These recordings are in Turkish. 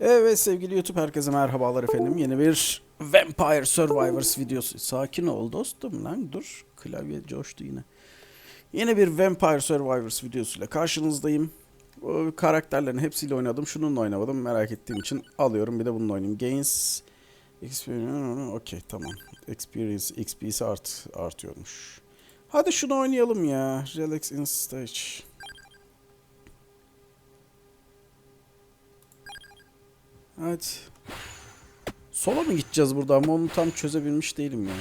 Evet sevgili YouTube herkese merhabalar efendim. Yeni bir Vampire Survivors videosu. Sakin ol dostum lan dur. Klavye coştu yine. Yeni bir Vampire Survivors videosuyla karşınızdayım. O karakterlerin hepsiyle oynadım. Şununla oynamadım. Merak ettiğim için alıyorum. Bir de bununla oynayayım. Gains Experience. Okey tamam. Experience XP'si art, artıyormuş. Hadi şunu oynayalım ya. Relax in stage. Hadi. Sola mı gideceğiz burada ama onu tam çözebilmiş değilim ya.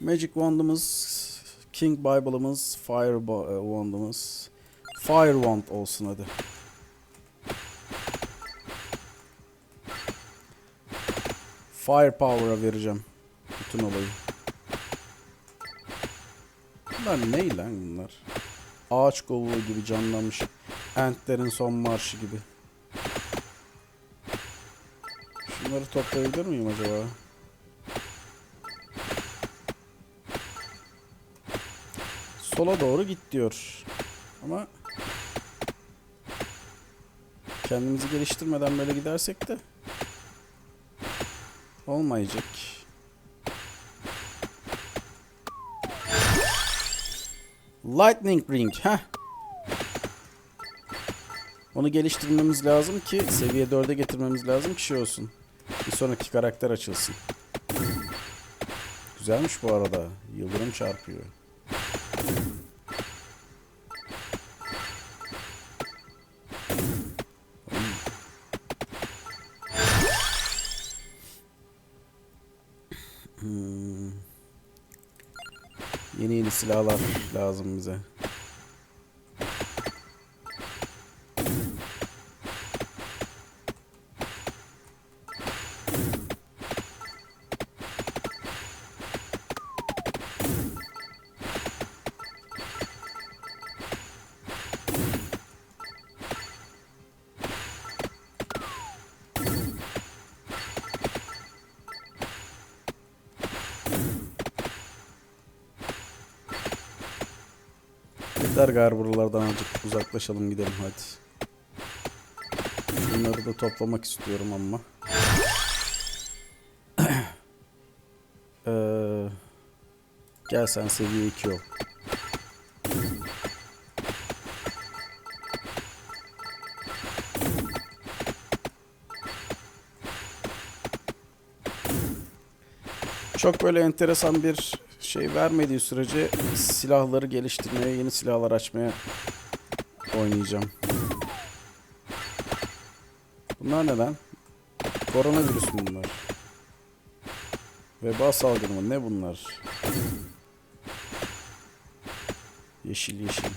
Magic Wand'ımız, King Bible'ımız, Fire e, Wand'ımız. Fire Wand olsun hadi. Fire Power'a vereceğim. Bütün olayı. Bunlar ne lan bunlar? Ağaç kovuğu gibi canlanmış. Entlerin son marşı gibi. Şunları toplayabilir miyim acaba? Sola doğru git diyor. Ama kendimizi geliştirmeden böyle gidersek de olmayacak. Lightning Ring. Heh. Onu geliştirmemiz lazım ki seviye 4'e getirmemiz lazım ki şey olsun. Sonraki karakter açılsın. Güzelmiş bu arada. Yıldırım çarpıyor. Hmm. Yeni yeni silahlar lazım bize. Yeter gar buralardan azıcık uzaklaşalım gidelim hadi. Bunları da toplamak istiyorum ama. Ee, gel sen seviye 2 ol. Çok böyle enteresan bir şey vermediği sürece silahları geliştirmeye, yeni silahlar açmaya oynayacağım. Bunlar ne lan? Koronavirüs mü bunlar? Veba salgını mı? Ne bunlar? Yeşil yeşil.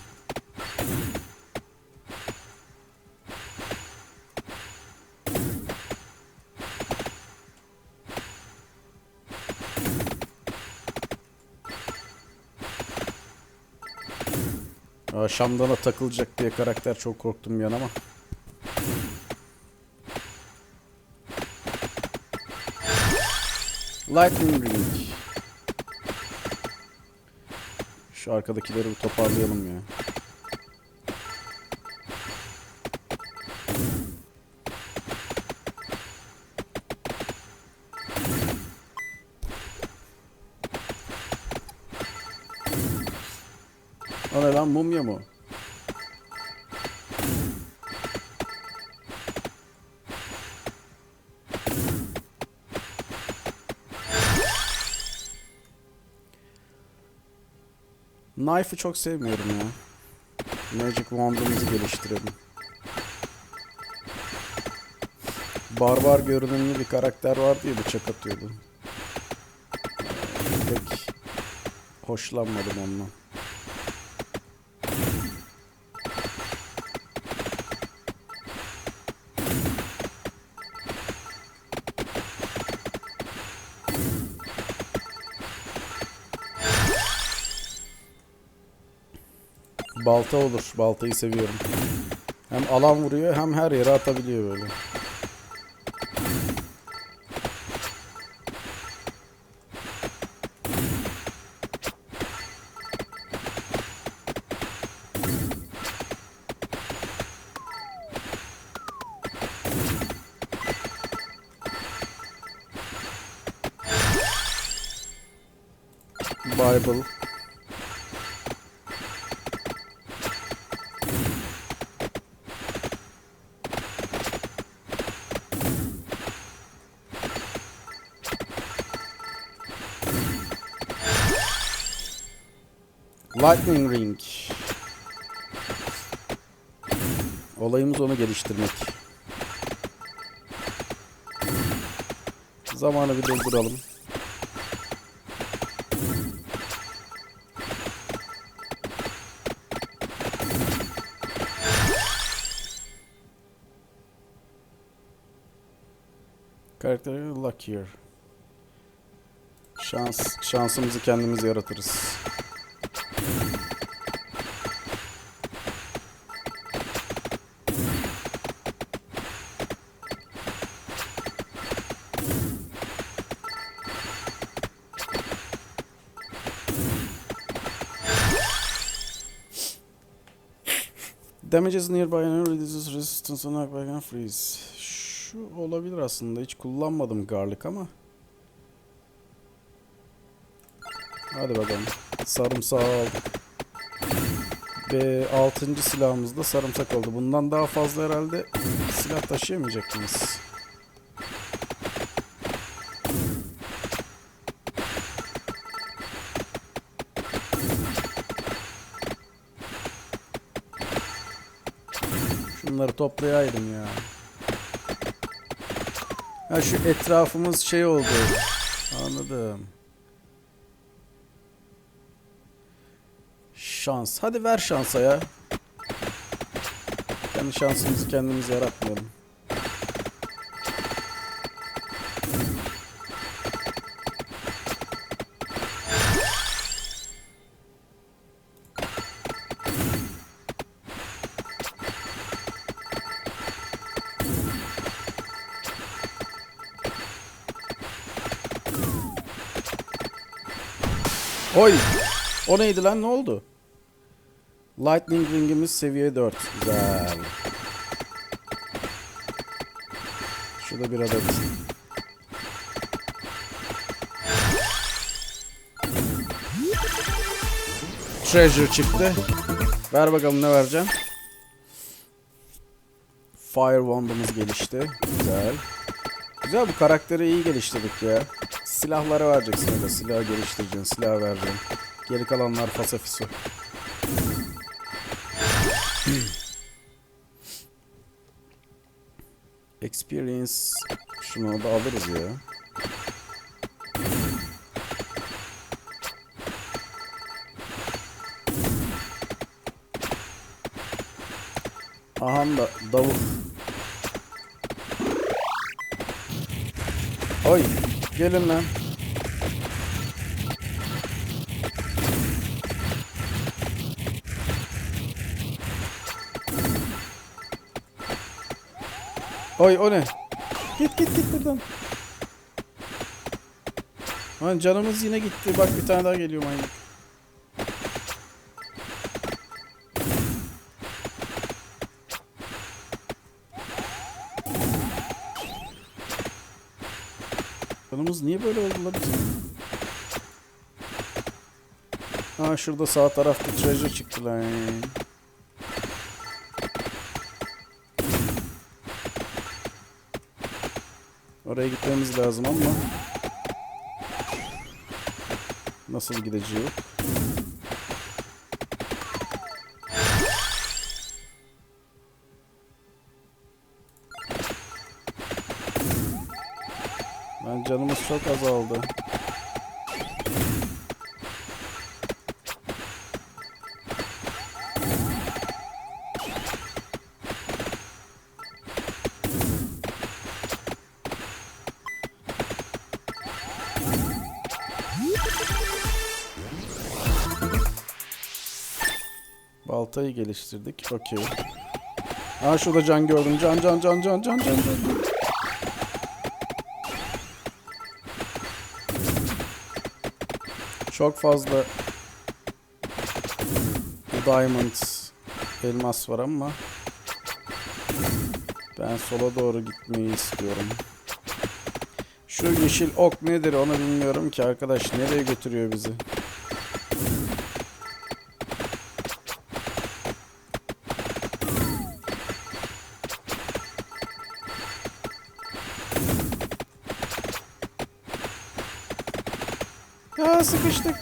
Aa, Şam'dana takılacak diye karakter çok korktum bir ama. Lightning Ring. Şu arkadakileri bir toparlayalım ya. O ne lan mumya mı? Knife'ı çok sevmiyorum ya. Magic Wand'ımızı geliştirelim. Barbar görünümlü bir karakter vardı ya bıçak atıyordu. Pek hoşlanmadım ondan. Balta olur. Baltayı seviyorum. Hem alan vuruyor hem her yere atabiliyor böyle. Bible Lightning Ring. Olayımız onu geliştirmek. Zamanı bir dolduralım. Karakteri Luckier. Şans, şansımızı kendimiz yaratırız. Damages nearby and reduces resistance on knockback and freeze. Şu olabilir aslında. Hiç kullanmadım garlic ama. Hadi bakalım. Sarımsağı aldık. Ve altıncı silahımız da sarımsak oldu. Bundan daha fazla herhalde silah taşıyamayacak mıyız? Şunları toplayaydım ya. Ha şu etrafımız şey oldu. Anladım. Şans. Hadi ver şansa ya. Kendi şansımızı kendimiz yaratmayalım. Oy! O neydi lan? Ne oldu? Lightning Ring'imiz seviye 4. Güzel. Şurada bir adet. Treasure çıktı. Ver bakalım ne vereceğim. Fire Wand'ımız gelişti. Güzel. Güzel bu karakteri iyi geliştirdik ya. Silahlara vereceksin öyle. Silah geliştireceksin. Silah vereceksin. Geri kalanlar fasafiso. Experience şunu da alırız ya. Aha da davul. Oy gelin lan. Oy o ne? Git git git buradan. Lan canımız yine gitti. Bak bir tane daha geliyor manyak. Canımız niye böyle oldu lan bizim? Ha şurada sağ tarafta treasure çıktı lan. Oraya gitmemiz lazım ama nasıl gideceğiz? Canımız çok azaldı. Baltayı geliştirdik. Okey. Aa şurada can gördüm. Can can can can can can can. Çok fazla diamond elmas var ama ben sola doğru gitmeyi istiyorum. Şu yeşil ok nedir onu bilmiyorum ki arkadaş. Nereye götürüyor bizi? Ha sıkıştık.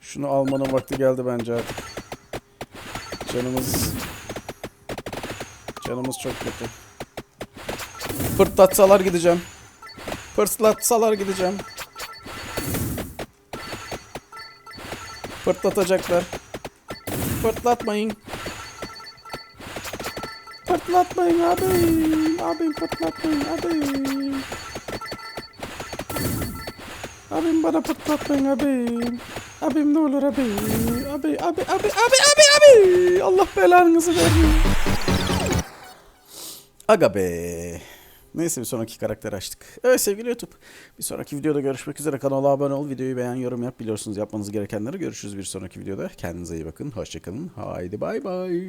Şunu almanın vakti geldi bence artık. Canımız... Canımız çok kötü. Pırtlatsalar gideceğim. Pırtlatsalar gideceğim. Pırtlatacaklar. Pırtlatmayın. Pırtlatmayın abi. Abim pırtlatmayın abi. Abim bana pırtlatmayın abim. Abim ne olur abi. Abi abi abi abi abi abi. Allah belanızı versin. Aga be. Neyse bir sonraki karakter açtık. Evet sevgili YouTube. Bir sonraki videoda görüşmek üzere. Kanala abone ol, videoyu beğen, yorum yap. Biliyorsunuz yapmanız gerekenleri. Görüşürüz bir sonraki videoda. Kendinize iyi bakın. Hoşçakalın. Haydi bay bay.